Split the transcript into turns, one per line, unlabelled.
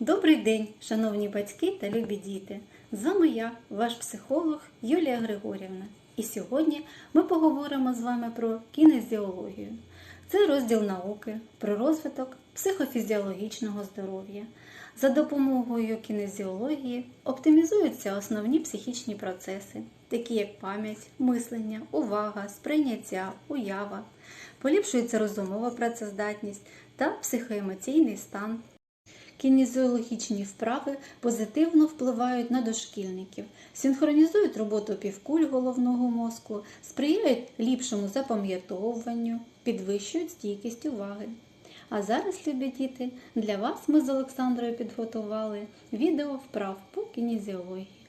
Добрий день, шановні батьки та любі діти! З вами я, ваш психолог Юлія Григорівна. І сьогодні ми поговоримо з вами про кінезіологію. Це розділ науки про розвиток психофізіологічного здоров'я. За допомогою кінезіології оптимізуються основні психічні процеси, такі як пам'ять, мислення, увага, сприйняття, уява, поліпшується розумова працездатність та психоемоційний стан. Кінезіологічні вправи позитивно впливають на дошкільників, синхронізують роботу півкуль головного мозку, сприяють ліпшому запам'ятовуванню, підвищують стійкість уваги. А зараз, любі діти, для вас ми з Олександрою підготували відео вправ по кінезіології.